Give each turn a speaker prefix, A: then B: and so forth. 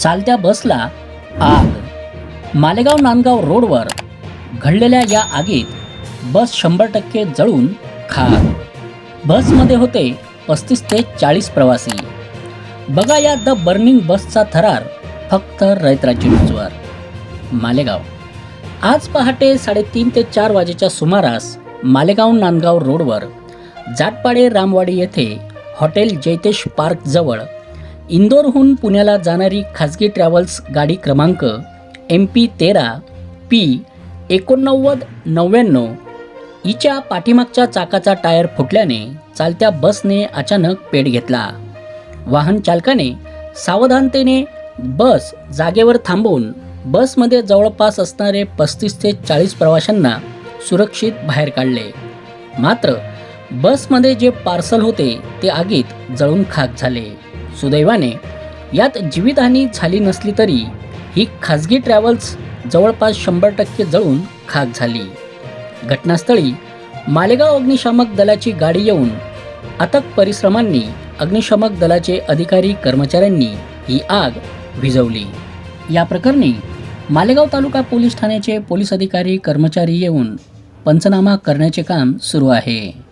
A: चालत्या बसला आग. मालेगाव नांदगाव रोडवर घडलेल्या या आगीत बस शंभर टक्के जळून खाक. बसमध्ये होते पस्तीस ते चाळीस प्रवासी. बघा या द बर्निंग बसचा थरार फक्त रयतराज्य न्यूजवर मालेगाव. आज पहाटे साडेतीन ते चार वाजेच्या सुमारास मालेगाव नांदगाव रोडवर जाटपाडे रामवाडी येथे हॉटेल जैतेश पार्कजवळ इंदोरहून पुण्याला जाणारी खाजगी ट्रॅव्हल्स गाडी क्रमांक एम पी तेरा पी एकोणनव्वद नव्याण्णव हिच्या पाठीमागच्या चाकाचा टायर फुटल्याने चालत्या बसने अचानक पेट घेतला. वाहन चालकाने सावधानतेने बस जागेवर थांबवून बसमध्ये जवळपास असणारे पस्तीस ते चाळीस प्रवाशांना सुरक्षित बाहेर काढले. मात्र बसमध्ये जे पार्सल होते ते आगीत जळून खाक झाले. सुदैवाने. यात जीवितहानी झाली नसली तरी ही खाजगी ट्रॅव्हल्स जवळपास शंभर टक्के जळून खाक झाली. घटनास्थळी मालेगाव अग्निशामक दलाची गाडी येऊन अथक परिश्रमांनी अग्निशामक दलाचे अधिकारी कर्मचाऱ्यांनी ही आग विझवली. या प्रकरणी मालेगाव तालुका पोलीस ठाण्याचे पोलीस अधिकारी कर्मचारी येऊन पंचनामा करण्याचे काम सुरू आहे.